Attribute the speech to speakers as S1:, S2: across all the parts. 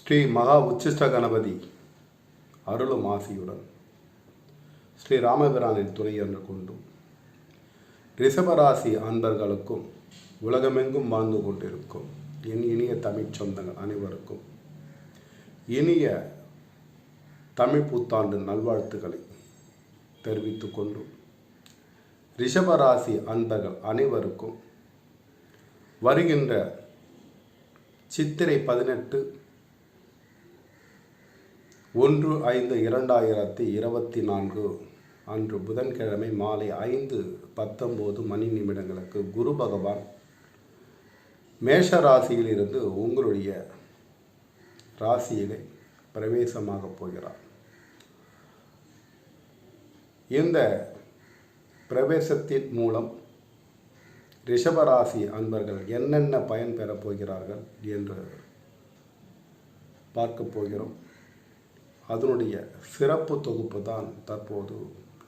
S1: ஸ்ரீ மகா உச்சிஷ்ட கணபதி அருளும் ஆசியுடன் ஸ்ரீ ராமபிரானின் துணை என்று கொண்டும் ரிஷபராசி அன்பர்களுக்கும் உலகமெங்கும் வாழ்ந்து கொண்டிருக்கும் என் இனிய தமிழ் சொந்தங்கள் அனைவருக்கும் இனிய தமிழ் புத்தாண்டு நல்வாழ்த்துக்களை தெரிவித்துக் கொண்டும் ரிஷபராசி அன்பர்கள் அனைவருக்கும் வருகின்ற சித்திரை பதினெட்டு ஒன்று ஐந்து இரண்டாயிரத்தி இருபத்தி நான்கு அன்று புதன்கிழமை மாலை ஐந்து பத்தொம்போது மணி நிமிடங்களுக்கு குரு பகவான் மேஷ ராசியிலிருந்து உங்களுடைய ராசியிலே பிரவேசமாக போகிறார். இந்த பிரவேசத்தின் மூலம் ரிஷபராசி அன்பர்கள் என்னென்ன பயன் பெறப் போகிறார்கள் என்று பார்க்கப் போகிறோம். அதனுடைய சிறப்பு தொகுப்பு தான் தற்போது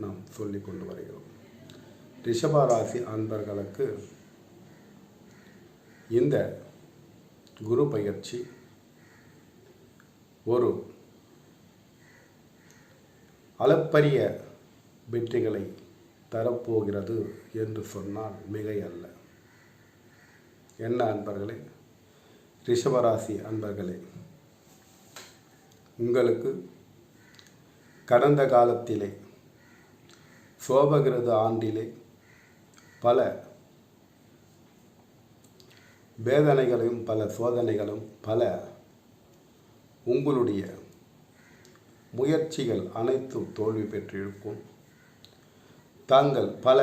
S1: நாம் சொல்லி கொண்டு வருகிறோம். ரிஷபராசி அன்பர்களுக்கு இந்த குரு பயிற்சி ஒரு அளப்பரிய வெற்றிகளை தரப்போகிறது என்று சொன்னால் மிகை அல்ல என்ன அன்பர்களே? ரிஷபராசி அன்பர்களே உங்களுக்கு கடந்த காலத்திலே சோபகிருத ஆண்டிலே பல வேதனைகளையும் பல சோதனைகளும் பல உங்களுடைய முயற்சிகள் அனைத்தும் தோல்வி பெற்றிருக்கும். தாங்கள் பல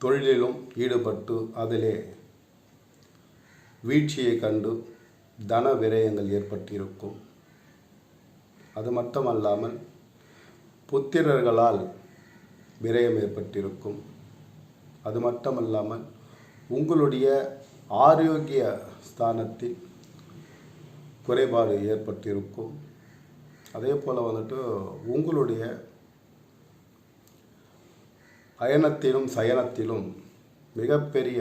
S1: தொழிலிலும் ஈடுபட்டு அதிலே வீழ்ச்சியை கண்டு தன விரயங்கள் ஏற்பட்டிருக்கும். அது மட்டுமல்லாமல் புத்திரர்களால் விரயம் ஏற்பட்டிருக்கும். அது மட்டுமல்லாமல் உங்களுடைய ஆரோக்கிய ஸ்தானத்தில் குறைபாடு ஏற்பட்டிருக்கும். அதே போல் வந்துட்டு உங்களுடைய அயனத்திலும் சயனத்திலும் மிகப்பெரிய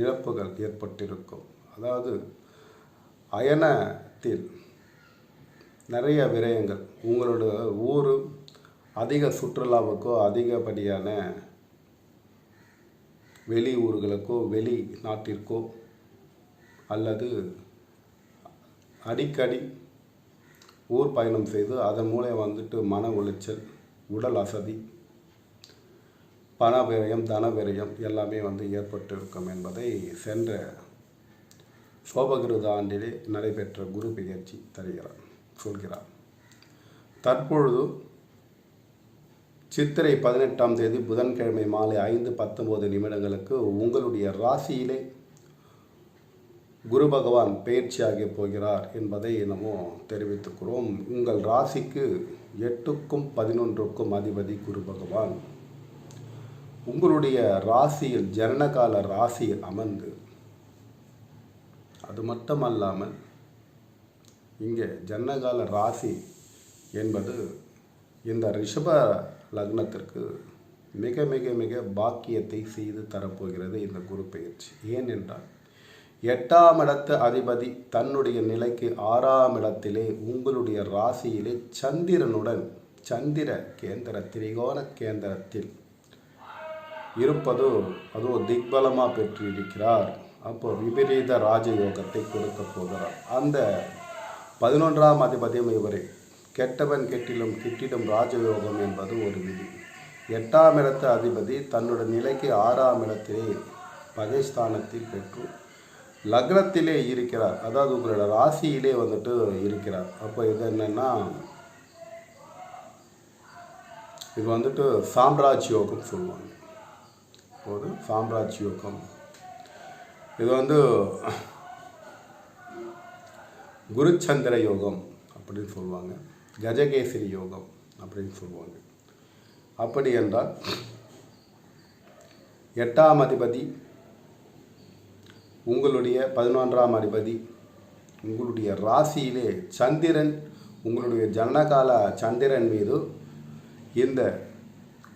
S1: இழப்புகள் ஏற்பட்டிருக்கும். அதாவது அயனத்தில் நிறைய விரயங்கள். உங்களோட ஊர் அதிக சுற்றுலாவுக்கோ அதிகப்படியான வெளி ஊர்களுக்கோ வெளி நாட்டிற்கோ அல்லது அடிக்கடி ஊர் பயணம் செய்து அதன் மூலம் வந்துட்டு மன உளைச்சல் உடல் அசதி பண விரயம் தன விரயம் எல்லாமே வந்து ஏற்பட்டிருக்கும் என்பதை சென்ற சோபகிருத ஆண்டிலே நடைபெற்ற குரு பெயர்ச்சி தருகிறார். சொல்கிறார். தற்பொழுது சித்திரை பதினெட்டாம் தேதி புதன்கிழமை மாலை ஐந்து பத்தொம்போது நிமிடங்களுக்கு உங்களுடைய ராசியிலே குரு பகவான் பயிற்சியாகி போகிறார் என்பதை நம்ம தெரிவித்துக்கிறோம். உங்கள் ராசிக்கு எட்டுக்கும் பதினொன்றுக்கும் அதிபதி குரு பகவான். உங்களுடைய ராசியில் ஜனனகால ராசியில் அமர்ந்து அது மட்டுமல்லாமல் இங்கே ஜன்னகால ராசி என்பது இந்த ரிஷப லக்னத்திற்கு மிக மிக மிக பாக்கியத்தை செய்து தரப்போகிறது இந்த குரு பயிற்சி. ஏனென்றால் எட்டாம் இடத்து அதிபதி தன்னுடைய நிலைக்கு ஆறாம் இடத்திலே உங்களுடைய ராசியிலே சந்திரனுடன் சந்திர கேந்திர திரிகோண கேந்திரத்தில் இருப்பது அதுவும் திக்பலமாக பெற்றிருக்கிறார். அப்போ விபரீத ராஜயோகத்தை கொடுக்க போகிறார். அந்த பதினொன்றாம் அதிபதியும் இவரே. கெட்டவன் கெட்டிலும் கிட்டிடும் ராஜயோகம் என்பது ஒரு விதி. எட்டாம் இடத்து அதிபதி தன்னோட நிலைக்கு ஆறாம் இடத்திலே பகைஸ்தானத்தில் பெற்று லக்னத்திலே இருக்கிறார். அதாவது உங்களோட ராசியிலே வந்துட்டு இருக்கிறார். அப்போ இது என்னென்னா இது வந்துட்டு சாம்ராஜ் யோகம் சொல்லுவாங்க. ஒரு சாம்ராஜ் யோகம். இது வந்து குருச்சந்திர யோகம் அப்படின்னு சொல்லுவாங்க. கஜகேசரி யோகம் அப்படின்னு சொல்லுவாங்க. அப்படி என்றால் எட்டாம் அதிபதி உங்களுடைய பதினொன்றாம் அதிபதி உங்களுடைய ராசியிலே சந்திரன் உங்களுடைய ஜனகால சந்திரன் மீது இந்த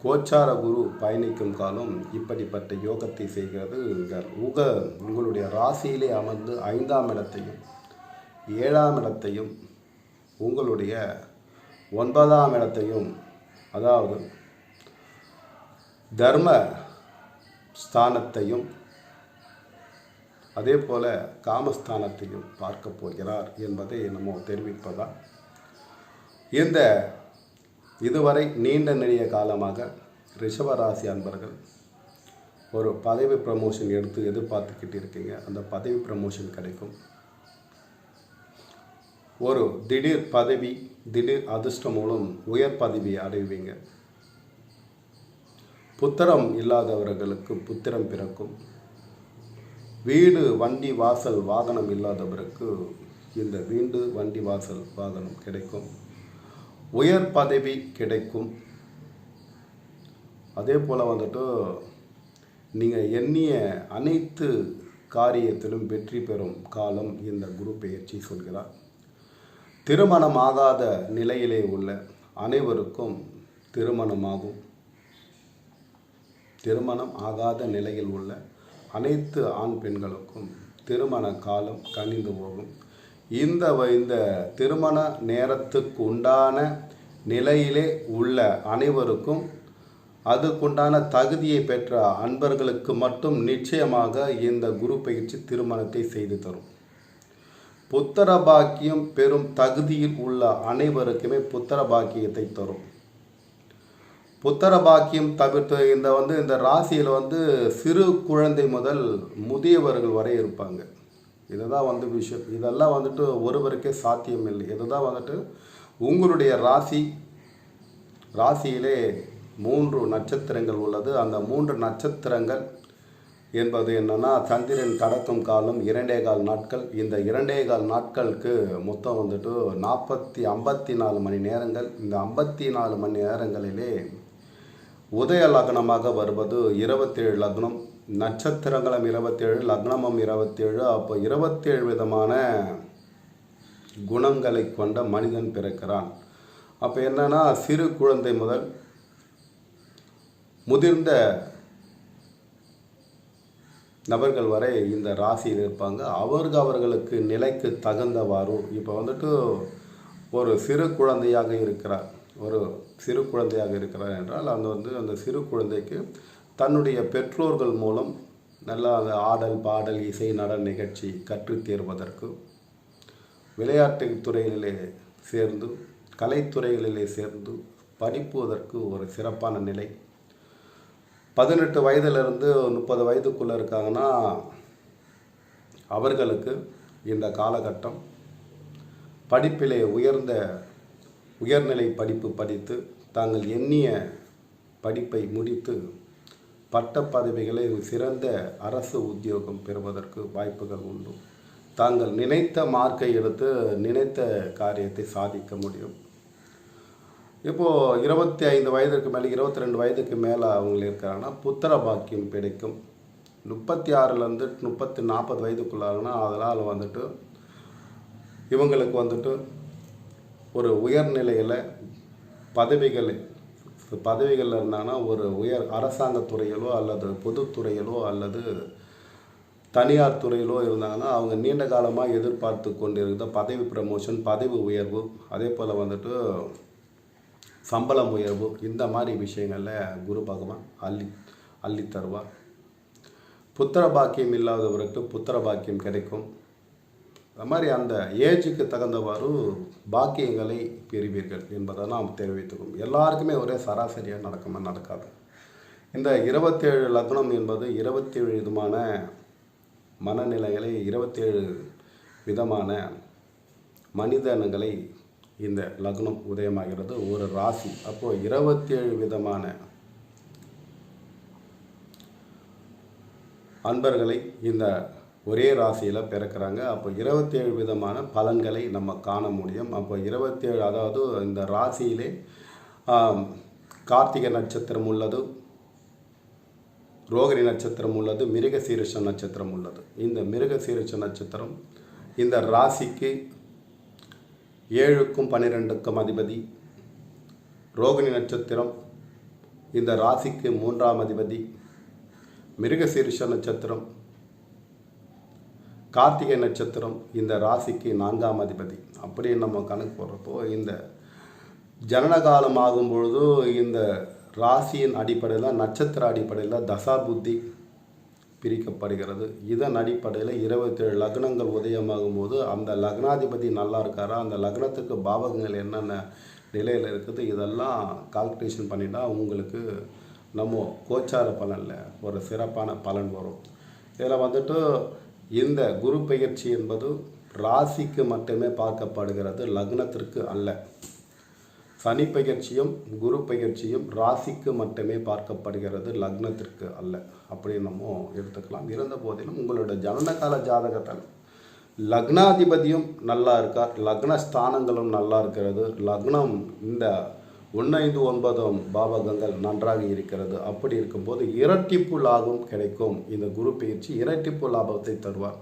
S1: கோச்சார குரு பயணிக்கும் காலம் இப்படிப்பட்ட யோகத்தை செய்கிறது. உக உங்களுடைய ராசியிலே அமர்ந்து ஐந்தாம் இடத்தையும் ஏழாம் இடத்தையும் உங்களுடைய ஒன்பதாம் இடத்தையும் அதாவது தர்ம ஸ்தானத்தையும் அதே போல காமஸ்தானத்தையும் பார்க்க போகிறார் என்பதை நம்ம தெரிவிப்பதா? இந்த இதுவரை நீண்ட நெடிய காலமாக ரிஷபராசி அன்பர்கள் ஒரு பதவி ப்ரமோஷன் எடுத்து எதிர்பார்த்துக்கிட்டு இருக்கீங்க. அந்த பதவி ப்ரமோஷன் கிடைக்கும். ஒரு திடீர் பதவி திடீர் அதிர்ஷ்டம் மூலம் உயர் பதவி அடைவீங்க. புத்திரம் இல்லாதவர்களுக்கு புத்திரம் பிறக்கும். வீடு வண்டி வாசல் வாகனம் இல்லாதவருக்கு இந்த வீடு வண்டி வாசல் வாகனம் கிடைக்கும். உயர் பதவி கிடைக்கும். அதே போல் வந்துட்டு நீங்கள் எண்ணிய அனைத்து காரியத்திலும் வெற்றி பெறும் காலம் இந்த குரு பெயர்ச்சி சொல்கிறார். திருமணம் ஆகாத நிலையிலே உள்ள அனைவருக்கும் திருமணமாகும். திருமணம் ஆகாத நிலையில் உள்ள அனைத்து ஆண் பெண்களுக்கும் திருமண காலம் கனிந்து போகும். இந்த இந்த திருமண நேரத்துக்கு உண்டான நிலையிலே உள்ள அனைவருக்கும் அதுக்குண்டான தகுதியை பெற்ற அன்பர்களுக்கு மட்டும் நிச்சயமாக இந்த குரு பயிற்சி திருமணத்தை செய்து தரும். புத்திர பாக்கியம் பெறும் தகுதியில் உள்ள அனைவருக்குமே புத்திர பாக்கியத்தை தரும். புத்திர பாக்கியம் தவிர்த்து இந்த வந்து இந்த ராசியில் வந்து சிறு குழந்தை முதல் முதியவர்கள் வரை இருப்பாங்க. இதுதான் வந்து விஷயம். இதெல்லாம் வந்துட்டு ஒருவருக்கே சாத்தியம் இல்லை. இதுதான் வந்துட்டு உங்களுடைய ராசி. ராசியிலே மூன்று நட்சத்திரங்கள் உள்ளது. அந்த மூன்று நட்சத்திரங்கள் என்பது என்னன்னா சந்திரன் கடக்கும் காலம் இரண்டே கால் நாட்கள். இந்த இரண்டே கால் நாட்களுக்கு மொத்தம் வந்துட்டு நாற்பத்தி ஐம்பத்தி நாலு மணி நேரங்கள். இந்த ஐம்பத்தி நாலு மணி நேரங்களிலே உதய லக்னமாக வருவது இருபத்தேழு லக்னம். நட்சத்திரங்களும் இருபத்தேழு லக்னமும் இருபத்தேழு. அப்போ இருபத்தேழு விதமான குணங்களை கொண்ட மனிதன் பிறக்கிறான். அப்போ என்னன்னா சிறு குழந்தை முதல் முதிர்ந்த நபர்கள் வரை இந்த ராசியில் இருப்பாங்க. அவர்கள் அவர்களுக்கு நிலைக்கு தகுந்தவாறும் இப்போ வந்துட்டு ஒரு சிறு குழந்தையாக இருக்கிறார். ஒரு சிறு குழந்தையாக இருக்கிறார் என்றால் அந்த வந்து அந்த சிறு குழந்தைக்கு தன்னுடைய பெற்றோர்கள் மூலம் நல்லா அந்த ஆடல் பாடல் இசை நடன நிகழ்ச்சி கற்றுத் தேர்வதற்கு விளையாட்டுத் துறைகளிலே சேர்ந்து கலைத்துறைகளிலே சேர்ந்து படிப்புவதற்கு ஒரு சிறப்பான நிலை. பதினெட்டு வயதிலிருந்து முப்பது வயதுக்குள்ளே இருக்காங்கன்னா அவர்களுக்கு இந்த காலகட்டம் படிப்பிலே உயர்ந்த உயர்நிலை படிப்பு படித்து தாங்கள் எண்ணிய படிப்பை முடித்து பட்ட பதவிகளை சிறந்த அரசு உத்தியோகம் பெறுவதற்கு வாய்ப்புகள் உண்டு. தாங்கள் நினைத்த மார்க்கை எடுத்து நினைத்த காரியத்தை சாதிக்க முடியும். இப்போது இருபத்தி ஐந்து வயதுக்கு மேலே இருபத்தி ரெண்டு வயதுக்கு மேலே அவங்க இருக்காங்கன்னா புத்திர பாக்கியம் கிடைக்கும். முப்பத்தி ஆறுலேருந்து முப்பத்தி நாற்பது வயதுக்குள்ளாங்கன்னா அதனால் வந்துட்டு இவங்களுக்கு வந்துட்டு ஒரு உயர்நிலையில் பதவிகள் பதவிகளில் இருந்தாங்கன்னா ஒரு உயர் அரசாங்க துறையிலோ அல்லது பொதுத்துறையிலோ அல்லது தனியார் துறையிலோ இருந்தாங்கன்னா அவங்க நீண்ட காலமாக எதிர்பார்த்து கொண்டிருந்த பதவி ப்ரமோஷன் பதவி உயர்வு அதே போல் வந்துட்டு சம்பளம் உயர்வு இந்த மாதிரி விஷயங்களில் குரு பகவான் அள்ளி அள்ளி தருவார். புத்திர பாக்கியம் இல்லாதவருக்கு புத்திர பாக்கியம் கிடைக்கும். அது மாதிரி அந்த ஏஜுக்கு தகுந்தவாறு பாக்கியங்களை பெறுவீர்கள் என்பதை நாம் தெரிவித்துக்கும் எல்லாருக்குமே ஒரே சராசரியாக நடக்குமா நடக்காது. இந்த இருபத்தேழு லக்னம் என்பது இருபத்தேழு விதமான மனநிலைகளை இருபத்தேழு விதமான மனிதனங்களை இந்த லக்னம் உதயமாகிறது. ஒரு ராசி. அப்போது இருபத்தேழு விதமான அன்பர்களை இந்த ஒரே ராசியில் பிறக்கிறாங்க. அப்போ இருபத்தேழு விதமான பலன்களை நம்ம காண முடியும். அப்போ இருபத்தேழு அதாவது இந்த ராசியிலே கார்த்திகை நட்சத்திரம் உள்ளது ரோகிணி நட்சத்திரம் உள்ளது மிருகசீரிஷ நட்சத்திரம் உள்ளது. இந்த மிருகசீரிஷ நட்சத்திரம் இந்த ராசிக்கு ஏழுக்கும் பன்னிரெண்டுக்கும் அதிபதி. ரோகிணி நட்சத்திரம் இந்த ராசிக்கு மூன்றாம் அதிபதி. மிருகசீரிஷ நட்சத்திரம் கார்த்திகை நட்சத்திரம் இந்த ராசிக்கு நான்காம் அதிபதி. அப்படின்னு நம்ம கணக்கு போடுறப்போ இந்த ஜனன காலம் ஆகும் பொழுது இந்த ராசியின் அடிப்படையில் நட்சத்திர அடிப்படையில் தசா புத்தி பிரிக்கப்படுகிறது. இதன் அடிப்படையில் இருபத்தேழு லக்னங்கள் உதயமாகும் போது அந்த லக்னாதிபதி நல்லா இருக்காரா? அந்த லக்னத்துக்கு பாவகங்கள் என்னென்ன நிலையில் இருக்குது? இதெல்லாம் கால்குலேஷன் பண்ணிட்டா உங்களுக்கு நம்ம கோச்சார பலனில் ஒரு சிறப்பான பலன் வரும். இதில் வந்துட்டு இந்த குரு பெயர்ச்சி என்பது ராசிக்கு மட்டுமே பார்க்கப்படுகிறது லக்னத்திற்கு அல்ல. சனி பயிற்சியும் குரு பயிற்சியும் ராசிக்கு மட்டுமே பார்க்கப்படுகிறது லக்னத்திற்கு அல்ல. அப்படின்னு நம்ம எடுத்துக்கலாம். இருந்த போதிலும் உங்களோட ஜனனகால ஜாதகத்தில் லக்னாதிபதியும் நல்லா இருக்கார் லக்ன ஸ்தானங்களும் நல்லா இருக்கிறது. லக்னம் இந்த ஒன்று ஐந்து ஒன்பதும் பாவகங்கள் நன்றாக இருக்கிறது. அப்படி இருக்கும்போது இரட்டிப்பு லாபம் கிடைக்கும். இந்த குரு பயிற்சி இரட்டிப்பு லாபத்தை தருவார்.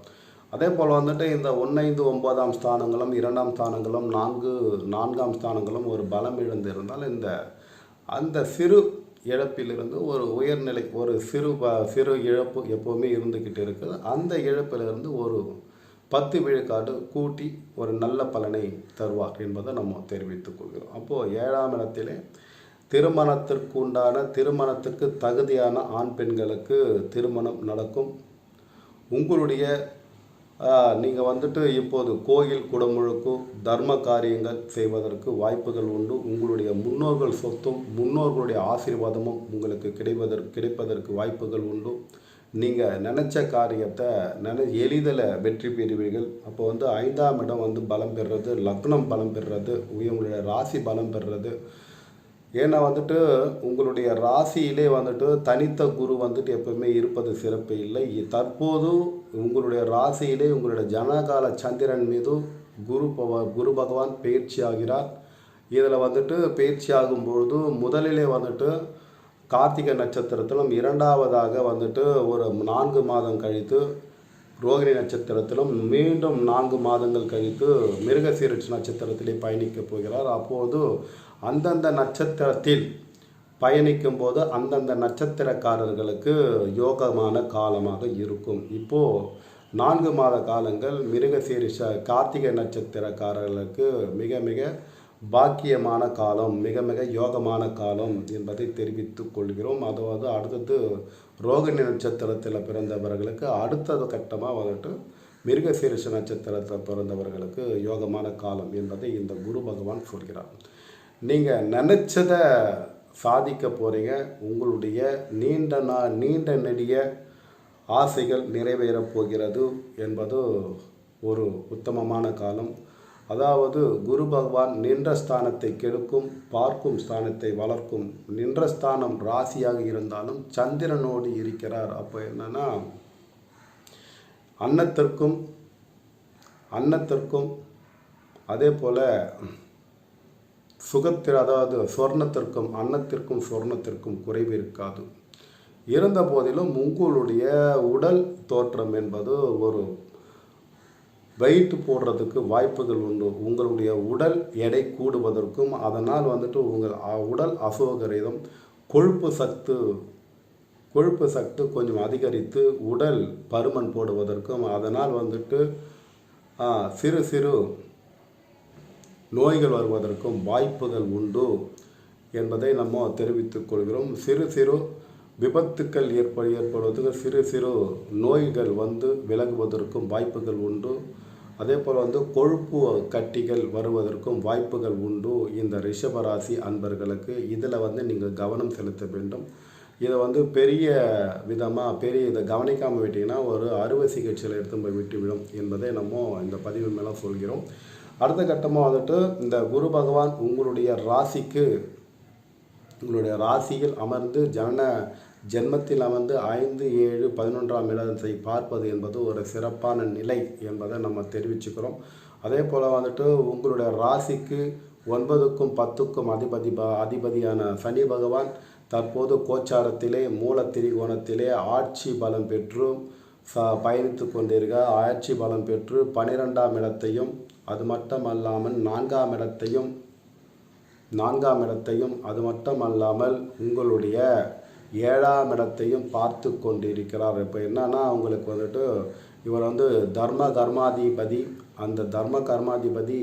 S1: அதே போல் வந்துட்டு இந்த ஒன்னைந்து ஒன்பதாம் ஸ்தானங்களும் இரண்டாம் ஸ்தானங்களும் நான்கு நான்காம் ஸ்தானங்களும் ஒரு பலம் இழந்திருந்தால் இந்த அந்த சிறு இழப்பிலிருந்து ஒரு உயர்நிலை ஒரு சிறு ப- சிறு இழப்பு எப்போவுமே இருந்துக்கிட்டு இருக்குது. அந்த இழப்பிலிருந்து ஒரு பத்து விழுக்காடு கூட்டி ஒரு நல்ல பலனை தருவார் என்பதை நம்ம தெரிவித்துக் கொள்கிறோம். அப்போது ஏழாம் இடத்திலே திருமணத்திற்கு உண்டான திருமணத்திற்கு தகுதியான ஆண் பெண்களுக்கு திருமணம் நடக்கும். உங்களுடைய நீங்கள் வந்துட்டு இப்போது கோயில் குடமுழுக்கும் தர்ம காரியங்கள் செய்வதற்கு வாய்ப்புகள் உண்டு. உங்களுடைய முன்னோர்கள் சொத்தும் முன்னோர்களுடைய ஆசீர்வாதமும் உங்களுக்கு கிடைப்பதற்கு கிடைப்பதற்கு வாய்ப்புகள் உண்டு. நீங்கள் நினச்ச காரியத்தை நினை எளிதில் வெற்றி பெறுவீர்கள். அப்போ வந்து ஐந்தாம் இடம் வந்து பலம் பெறுறது லக்னம் பலம் பெறுறது உங்களுடைய ராசி பலம் பெறுறது. ஏன்னா வந்துட்டு உங்களுடைய ராசியிலே வந்துட்டு தனித்த குரு வந்துட்டு எப்பவுமே இருப்பது சிறப்பு இல்லை. தற்போதும் தற்போது உங்களுடைய ராசியிலே உங்களுடைய ஜனகால சந்திரன் மீது குரு பவ குரு பகவான் பயிற்சி ஆகிறார் இதில் வந்துட்டு பயிற்சி ஆகும்பொழுது முதலிலே வந்துட்டு கார்த்திகை நட்சத்திரத்திலும் இரண்டாவதாக வந்துட்டு ஒரு நான்கு மாதம் கழித்து ரோகிணி நட்சத்திரத்திலும் மீண்டும் நான்கு மாதங்கள் கழித்து மிருகசீரிஷ் நட்சத்திரத்திலே பயணிக்கப் போகிறார். அப்போது அந்தந்த நட்சத்திரத்தில் பயணிக்கும் போது அந்தந்த நட்சத்திரக்காரர்களுக்கு யோகமான காலமாக இருக்கும். இப்போது நான்கு மாத காலங்கள் மிருகசீரிஷ கார்த்திகை நட்சத்திரக்காரர்களுக்கு மிக மிக பாக்கியமான காலம் மிக மிக யோகமான காலம் என்பதை தெரிவித்துக் கொள்கிறோம். அதாவது அடுத்தது ரோகிணி நட்சத்திரத்தில் பிறந்தவர்களுக்கு அடுத்தது கட்டமாக வந்துட்டு மிருகசீரிஷ நட்சத்திரத்தில் பிறந்தவர்களுக்கு யோகமான காலம் என்பதை இந்த குரு பகவான் சொல்கிறார். நீங்கள் நினச்சதை சாதிக்க போகிறீங்க உங்களுடைய நீண்ட நா நீண்ட நெடிய ஆசைகள் நிறைவேறப் போகிறது என்பது ஒரு உத்தமமான காலம். அதாவது குரு பகவான் நின்ற ஸ்தானத்தை கெடுக்கும் பார்க்கும் ஸ்தானத்தை வளர்க்கும். நின்ற ஸ்தானம் ராசியாக இருந்தாலும் சந்திரனோடு இருக்கிறார். அப்போ என்னன்னா அன்னத்திற்கும் அன்னத்திற்கும் அதே போல் சுகத்திர அதாவது சொர்ணத்திற்கும் அன்னத்திற்கும் சொர்ணத்திற்கும் குறைவு இருக்காது. இருந்த போதிலும் உங்களுடைய உடல் தோற்றம் என்பது ஒரு வெயிட் போடுறதுக்கு வாய்ப்புகள் உண்டு. உங்களுடைய உடல் எடை கூடுவதற்கும் அதனால் வந்துட்டு உங்கள் உடல் அசோகரிதம் கொழுப்பு சத்து கொழுப்பு சத்து கொஞ்சம் அதிகரித்து உடல் பருமன் போடுவதற்கும் அதனால் வந்துட்டு சிறு சிறு நோய்கள் வருவதற்கும் வாய்ப்புகள் உண்டு என்பதை நம்ம தெரிவித்துக் கொள்கிறோம். சிறு சிறு விபத்துக்கள் ஏற்ப ஏற்படுவதற்கு சிறு சிறு நோய்கள் வந்து விலகுவதற்கும் வாய்ப்புகள் உண்டு. அதே போல் வந்து கொழுப்பு கட்டிகள் வருவதற்கும் வாய்ப்புகள் உண்டு. இந்த ரிஷபராசி அன்பர்களுக்கு இதில் வந்து நீங்கள் கவனம் செலுத்த வேண்டும். இதை வந்து பெரிய விதமாக பெரிய இதை கவனிக்காமல் விட்டிங்கன்னா ஒரு அறுவை சிகிச்சையில் எடுத்து போய் விட்டுவிடும் என்பதை நம்ம இந்த பதிவு மேலே சொல்கிறோம். அடுத்த கட்டமாக வந்துட்டு இந்த குரு பகவான் உங்களுடைய ராசிக்கு உங்களுடைய ராசியில் அமர்ந்து ஜன ஜென்மத்தில் அமர்ந்து ஐந்து ஏழு பதினொன்றாம் இடத்தை பார்ப்பது என்பது ஒரு சிறப்பான நிலை என்பதை நம்ம தெரிவிச்சுக்கிறோம். அதே போல் வந்துட்டு உங்களுடைய ராசிக்கு ஒன்பதுக்கும் பத்துக்கும் அதிபதி ப- அதிபதியான சனி பகவான் தற்போது கோச்சாரத்திலே மூல திரிகோணத்திலே ஆட்சி பலம் பெற்று ச பயணித்து கொண்டிருக்க ஆட்சி பலம் பெற்று பனிரெண்டாம் இடத்தையும் அது மட்டுமல்லாமல் நான்காம் இடத்தையும் நான்காம் இடத்தையும் அது மட்டும் அல்லாமல் உங்களுடைய ஏழாம் இடத்தையும் பார்த்து கொண்டிருக்கிறார். இப்போ என்னன்னா அவங்களுக்கு வந்துட்டு இவர் வந்து தர்ம கர்மாதிபதி. அந்த தர்ம கர்மாதிபதி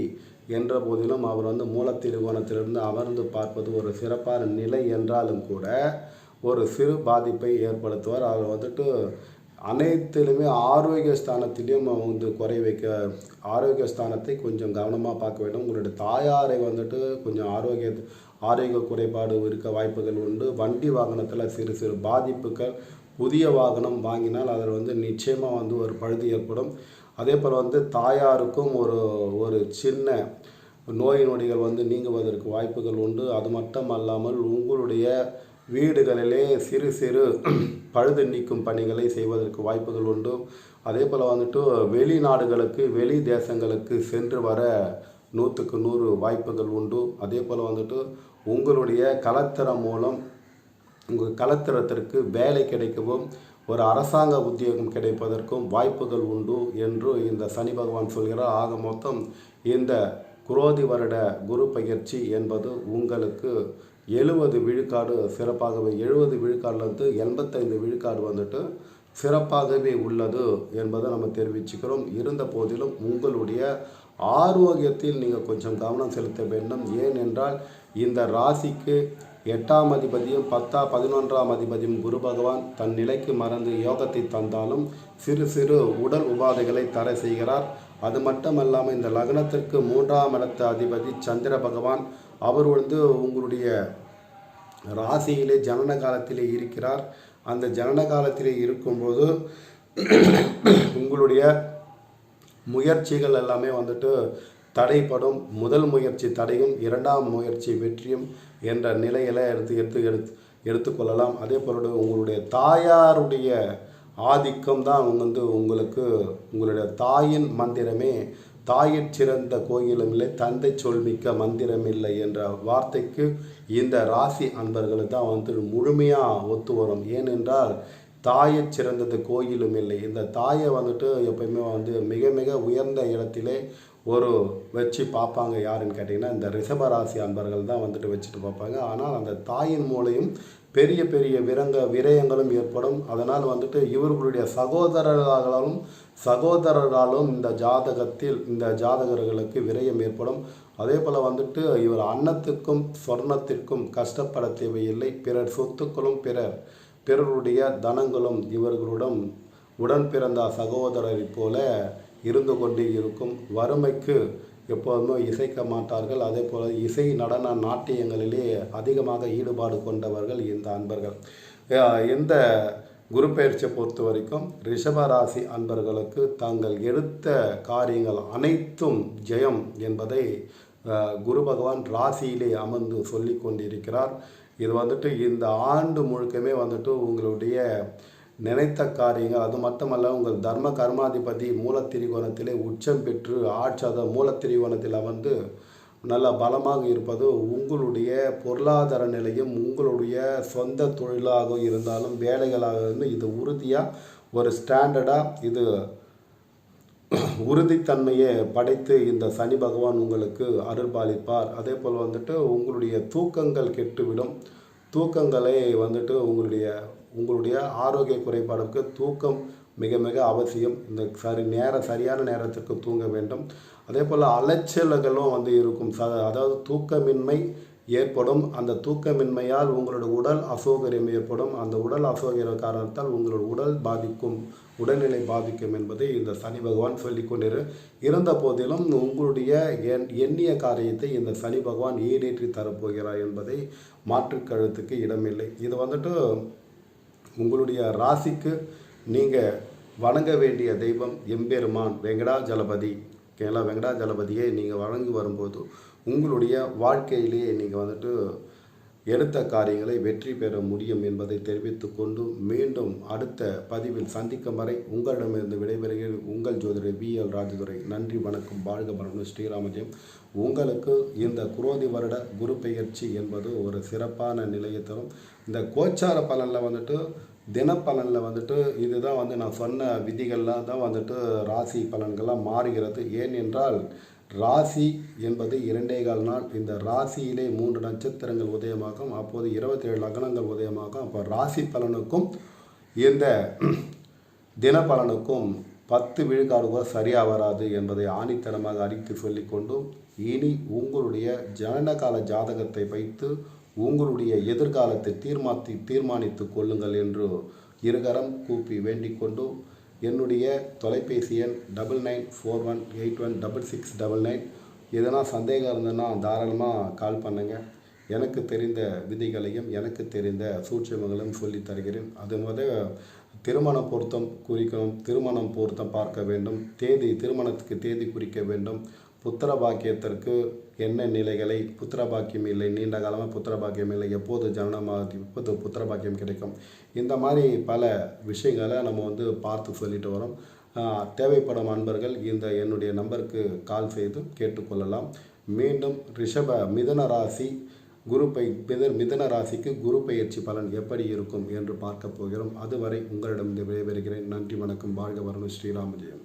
S1: என்ற போதிலும் அவர் வந்து மூலத்திருகோணத்திலிருந்து அமர்ந்து பார்ப்பது ஒரு சிறப்பான நிலை என்றாலும் கூட ஒரு சிறு பாதிப்பை ஏற்படுத்துவார். அவர் வந்துட்டு அனைத்திலுமே ஆரோக்கிய ஸ்தானத்திலையும் வந்து குறை வைக்க ஆரோக்கிய ஸ்தானத்தை கொஞ்சம் கவனமாக பார்க்க வேண்டும். உங்களுடைய தாயாரை வந்துட்டு கொஞ்சம் ஆரோக்கிய ஆரோக்கிய குறைபாடு இருக்க வாய்ப்புகள் உண்டு. வண்டி வாகனத்தில் சிறு சிறு பாதிப்புகள் புதிய வாகனம் வாங்கினால் அதில் வந்து நிச்சயமாக வந்து ஒரு பழுது ஏற்படும். அதே போல் வந்து தாயாருக்கும் ஒரு ஒரு சின்ன நோய் நொடிகள் வந்து நீங்குவதற்கு வாய்ப்புகள் உண்டு. அது மட்டும் அல்லாமல் உங்களுடைய வீடுகளிலே சிறு சிறு பழுது நீக்கும் பணிகளை செய்வதற்கு வாய்ப்புகள் உண்டு. அதே போல் வந்துட்டு வெளிநாடுகளுக்கு வெளி தேசங்களுக்கு சென்று வர நூற்றுக்கு நூறு வாய்ப்புகள் உண்டு. அதே போல் வந்துட்டு உங்களுடைய கலத்திரம் மூலம் உங்கள் கலத்திரத்திற்கு வேலை கிடைக்கவும் ஒரு அரசாங்க உத்தியோகம் கிடைப்பதற்கும் வாய்ப்புகள் உண்டு என்று இந்த சனி பகவான் சொல்கிறார். ஆக மொத்தம் இந்த குரோதி வருட குரு பயிற்சி என்பது உங்களுக்கு எழுபது விழுக்காடு சிறப்பாகவே எழுபது விழுக்காடுலேருந்து எண்பத்தைந்து விழுக்காடு வந்துட்டு சிறப்பாகவே உள்ளது என்பதை நம்ம தெரிவிச்சுக்கிறோம். இருந்த போதிலும் உங்களுடைய ஆரோக்கியத்தில் நீங்கள் கொஞ்சம் கவனம் செலுத்த வேண்டும். ஏனென்றால் இந்த ராசிக்கு எட்டாம் அதிபதியும் பத்தா பதினொன்றாம் அதிபதியும் குரு பகவான் தன் நிலைக்கு மறந்து யோகத்தை தந்தாலும் சிறு சிறு உடல் உபாதைகளை தர செய்கிறார். அது மட்டுமல்லாமல் இந்த லக்னத்திற்கு மூன்றாம் இடத்த அதிபதி சந்திர பகவான் அவர் வந்து உங்களுடைய ராசியிலே ஜனன காலத்திலே இருக்கிறார். அந்த ஜனன காலத்திலே இருக்கும்போது உங்களுடைய முயற்சிகள் எல்லாமே வந்துட்டு தடைப்படும். முதல் முயற்சி தடையும் இரண்டாம் முயற்சி வெற்றியும் என்ற நிலையில எடுத்து எடுத்து எடுத்து எடுத்துக்கொள்ளலாம். அதே போல உங்களுடைய தாயாருடைய ஆதிக்கம் தான் வந்து உங்களுக்கு உங்களுடைய தாயின் மந்திரமே தாயிற் சிறந்த கோயிலும் இல்லை தந்தை சொல்மிக்க மந்திரம் இல்லை என்ற வார்த்தைக்கு இந்த ராசி அன்பர்களுக்கு தான் வந்து முழுமையாக ஒத்து வரும். ஏனென்றால் தாயை சிறந்தது கோயிலும் இல்லை இந்த தாயை வந்துட்டு எப்பயுமே வந்து மிக மிக உயர்ந்த இடத்திலே ஒரு வச்சு பார்ப்பாங்க. யாருன்னு கேட்டிங்கன்னா இந்த ரிஷபராசி அன்பர்கள் தான் வந்துட்டு வச்சுட்டு பார்ப்பாங்க. ஆனால் அந்த தாயின் மூலையும் பெரிய பெரிய விரங்க விரயங்களும் ஏற்படும். அதனால் வந்துட்டு இவர்களுடைய சகோதரர்களாலும் சகோதரர்களாலும் இந்த ஜாதகத்தில் இந்த ஜாதகர்களுக்கு விரயம் ஏற்படும். அதே போல் வந்துட்டு இவர் அன்னத்துக்கும் சொர்ணத்திற்கும் கஷ்டப்பட தேவையில்லை. பிறர் சொத்துக்களும் பிறர் பிறருடைய தனங்களும் இவர்களுடன் உடன் பிறந்த சகோதரரைப் போல இருந்து கொண்டு இருக்கும். வறுமைக்கு எப்போதுமே இசைக்க மாட்டார்கள். அதே போல் இசை நடன நாட்டியங்களிலே அதிகமாக ஈடுபாடு கொண்டவர்கள் இந்த அன்பர்கள். இந்த குரு பயிற்சியை பொறுத்த வரைக்கும் ரிஷபராசி அன்பர்களுக்கு தாங்கள் எடுத்த காரியங்கள் அனைத்தும் ஜெயம் என்பதை குரு பகவான் ராசியிலே அமர்ந்து சொல்லி கொண்டிருக்கிறார். இது வந்துட்டு இந்த ஆண்டு முழுக்கமே வந்துட்டு உங்களுடைய நினைத்த காரியங்கள் அது மட்டுமல்ல உங்கள் தர்ம கர்மாதிபதி மூலத்திரிகோணத்திலே உச்சம் பெற்று ஆட்சாத மூலத்திரிகோணத்தில் வந்து நல்ல பலமாக இருப்பது உங்களுடைய பொருளாதார நிலையும் உங்களுடைய சொந்த தொழிலாக இருந்தாலும் வேலைகளாக இருந்து இது உறுதியாக ஒரு ஸ்டாண்டர்டாக இது உறுதித்தன்மையை படைத்து இந்த சனி பகவான் உங்களுக்கு அருள்பாலிப்பார். அதே போல் வந்துட்டு உங்களுடைய தூக்கங்கள் கெட்டுவிடும். தூக்கங்களை வந்துட்டு உங்களுடைய உங்களுடைய ஆரோக்கிய குறைபாடுக்கு தூக்கம் மிக மிக அவசியம். இந்த சரி நேர சரியான நேரத்திற்கு தூங்க வேண்டும். அதே போல் அலைச்சல்களும் வந்து இருக்கும். ச அதாவது தூக்கமின்மை ஏற்படும். அந்த தூக்கமின்மையால் உங்களோட உடல் அசௌகரியம் ஏற்படும். அந்த உடல் அசௌகரிய காரணத்தால் உங்களோட உடல் பாதிக்கும் உடல்நிலை பாதிக்கும் என்பதை இந்த சனி பகவான் சொல்லிக்கொண்டிரு இருந்த போதிலும் உங்களுடைய எண் எண்ணிய காரியத்தை இந்த சனி பகவான் ஈடேற்றி தரப்போகிறார் என்பதை மாற்றுக் கழுத்துக்கு இடமில்லை. இது வந்துட்டு உங்களுடைய ராசிக்கு நீங்கள் வணங்க வேண்டிய தெய்வம் எம்பெருமான் வெங்கடாஜலபதி. ஓகேங்களா வெங்கடாஜலபதியை நீங்கள் வணங்கி வரும்போது உங்களுடைய வாழ்க்கையிலேயே நீங்கள் வந்துட்டு எடுத்த காரியங்களை வெற்றி பெற முடியும் என்பதை தெரிவித்து கொண்டு மீண்டும் அடுத்த பதிவில் சந்திக்கும் வரை உங்களிடமிருந்து விடைபெறுகிறேன். உங்கள் ஜோதிடர் வி எல் ராஜதுரை. நன்றி வணக்கம். வாழ்க மரணம் ஸ்ரீராமஜெயம். உங்களுக்கு இந்த குரோதி வருட குரு பெயர்ச்சி என்பது ஒரு சிறப்பான நிலையை தரும். இந்த கோச்சார பலனில் வந்துட்டு தினப்பலனில் வந்துட்டு இதுதான் வந்து நான் சொன்ன விதிகள்லாம் தான் வந்துட்டு ராசி பலன்கள்லாம் மாறுகிறது. ஏனென்றால் ராசி என்பது இரண்டே கால் நாள். இந்த ராசியிலே மூன்று நட்சத்திரங்கள் உதயமாகும். அப்போது இருபத்தேழு லக்னங்கள் உதயமாகும். அப்போ ராசி பலனுக்கும் இந்த தினப்பலனுக்கும் பத்து விழுக்காடு கூட சரியாக வராது என்பதை ஆணித்தனமாக அறிவித்து சொல்லிக்கொண்டும் இனி உங்களுடைய ஜனனகால ஜாதகத்தை வைத்து உங்களுடைய எதிர்காலத்தை தீர்மாத்தி தீர்மானித்து கொள்ளுங்கள் என்று இருகரம் கூப்பி வேண்டிக் கொண்டு என்னுடைய தொலைபேசி எண் double nine four one eight one double six double nine. எதனா சந்தேகம் இருந்ததுன்னா தாராளமாக கால் பண்ணுங்கள் எனக்கு தெரிந்த விதிகளையும் எனக்கு தெரிந்த சூட்சமங்களையும் சொல்லித் தருகிறேன். அது முத திருமண பொருத்தம் குறிக்கணும். திருமணம் பொருத்தம் பார்க்க வேண்டும். தேதி திருமணத்துக்கு தேதி குறிக்க வேண்டும். புத்திர பாக்கியத்திற்கு என்ன நிலைகளை புத்திர பாக்கியம் இல்லை? நீண்ட காலமாக புத்திர பாக்கியம் இல்லை. எப்போது ஜனனமாக எப்போது புத்திர பாக்கியம் கிடைக்கும்? இந்த மாதிரி பல விஷயங்களை நம்ம வந்து பார்த்து சொல்லிட்டு வரோம். தேவைப்படும் அன்பர்கள் இந்த என்னுடைய நம்பருக்கு கால் செய்து கேட்டுக்கொள்ளலாம். மீண்டும் ரிஷப மிதன ராசி குரு பை மித மிதன ராசிக்கு குரு பயிற்சி பலன் எப்படி இருக்கும் என்று பார்க்க போகிறோம். அதுவரை உங்களிடம் விடைபெறுகிறேன். நன்றி வணக்கம். வாழ்க வரணும் ஸ்ரீராமஜெயம்